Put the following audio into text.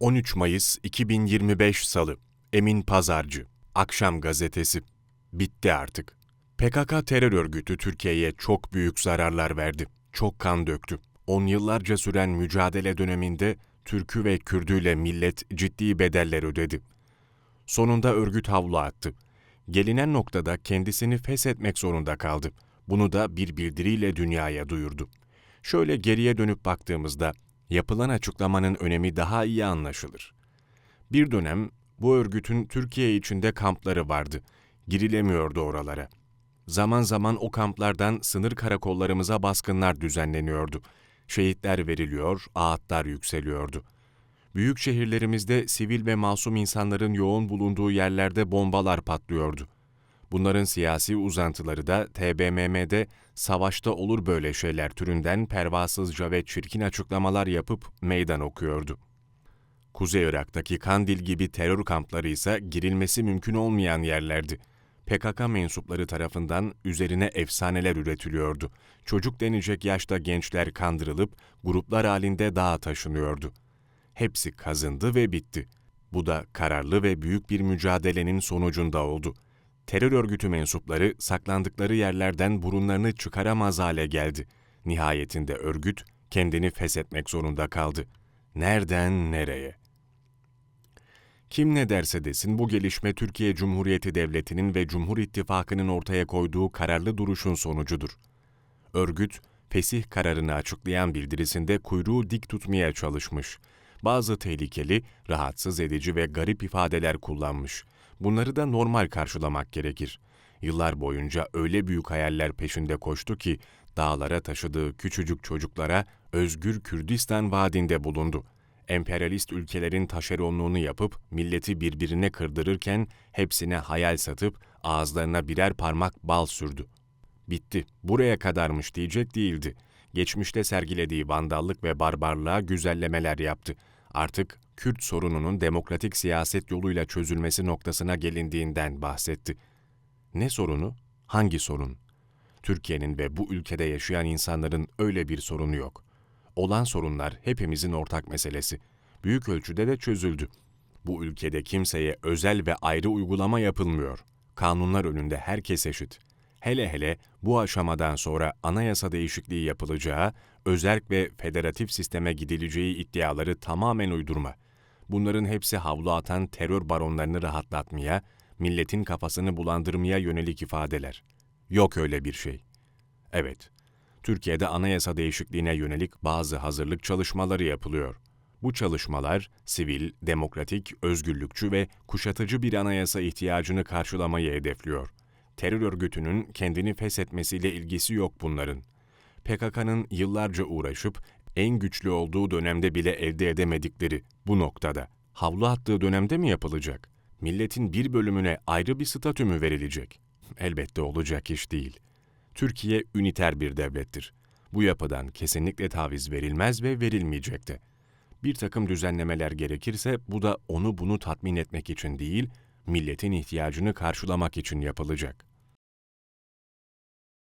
13 Mayıs 2025 Salı Emin Pazarcı Akşam Gazetesi Bitti artık. PKK terör örgütü Türkiye'ye çok büyük zararlar verdi. Çok kan döktü. On yıllarca süren mücadele döneminde Türk'ü ve Kürdüyle millet ciddi bedeller ödedi. Sonunda örgüt havlu attı. Gelinen noktada kendisini feshetmek zorunda kaldı. Bunu da bir bildiriyle dünyaya duyurdu. Şöyle geriye dönüp baktığımızda yapılan açıklamanın önemi daha iyi anlaşılır. Bir dönem bu örgütün Türkiye içinde kampları vardı. Girilemiyordu oralara. Zaman zaman o kamplardan sınır karakollarımıza baskınlar düzenleniyordu. Şehitler veriliyor, ağıtlar yükseliyordu. Büyük şehirlerimizde sivil ve masum insanların yoğun bulunduğu yerlerde bombalar patlıyordu. Bunların siyasi uzantıları da TBMM'de savaşta olur böyle şeyler türünden pervasızca ve çirkin açıklamalar yapıp meydan okuyordu. Kuzey Irak'taki Kandil gibi terör kampları ise girilmesi mümkün olmayan yerlerdi. PKK mensupları tarafından üzerine efsaneler üretiliyordu. Çocuk denecek yaşta gençler kandırılıp gruplar halinde dağa taşınıyordu. Hepsi kazındı ve bitti. Bu da kararlı ve büyük bir mücadelenin sonucunda oldu. Terör örgütü mensupları saklandıkları yerlerden burunlarını çıkaramaz hale geldi. Nihayetinde örgüt kendini feshetmek zorunda kaldı. Nereden nereye? Kim ne derse desin bu gelişme Türkiye Cumhuriyeti Devleti'nin ve Cumhur İttifakı'nın ortaya koyduğu kararlı duruşun sonucudur. Örgüt, fesih kararını açıklayan bildirisinde kuyruğu dik tutmaya çalışmış. Bazı tehlikeli, rahatsız edici ve garip ifadeler kullanmış. Bunları da normal karşılamak gerekir. Yıllar boyunca öyle büyük hayaller peşinde koştu ki dağlara taşıdığı küçücük çocuklara özgür Kürdistan vaadinde bulundu emperyalist ülkelerin taşeronluğunu yapıp milleti birbirine kırdırırken hepsine hayal satıp ağızlarına birer parmak bal sürdü. Bitti, buraya kadarmış diyecek değildi. Geçmişte sergilediği vandallık ve barbarlığa güzellemeler yaptı. Artık Kürt sorununun demokratik siyaset yoluyla çözülmesi noktasına gelindiğinden bahsetti. Ne sorunu? Hangi sorun? Türkiye'nin ve bu ülkede yaşayan insanların öyle bir sorunu yok. Olan sorunlar hepimizin ortak meselesi. Büyük ölçüde de çözüldü. Bu ülkede kimseye özel ve ayrı uygulama yapılmıyor. Kanunlar önünde herkes eşit. Hele hele bu aşamadan sonra anayasa değişikliği yapılacağı, özerk ve federatif sisteme gidileceği iddiaları tamamen uydurma. Bunların hepsi havlu atan terör baronlarını rahatlatmaya, milletin kafasını bulandırmaya yönelik ifadeler. Yok öyle bir şey. Evet, Türkiye'de anayasa değişikliğine yönelik bazı hazırlık çalışmaları yapılıyor. Bu çalışmalar sivil, demokratik, özgürlükçü ve kuşatıcı bir anayasa ihtiyacını karşılamayı hedefliyor. Terör örgütünün kendini feshetmesiyle ilgisi yok bunların. PKK'nın yıllarca uğraşıp en güçlü olduğu dönemde bile elde edemedikleri bu noktada havlu attığı dönemde mi yapılacak? Milletin bir bölümüne ayrı bir statü mü verilecek? Elbette olacak iş değil. Türkiye üniter bir devlettir. Bu yapıdan kesinlikle taviz verilmez ve verilmeyecek de. Bir takım düzenlemeler gerekirse bu da onu bunu tatmin etmek için değil, milletin ihtiyacını karşılamak için yapılacak.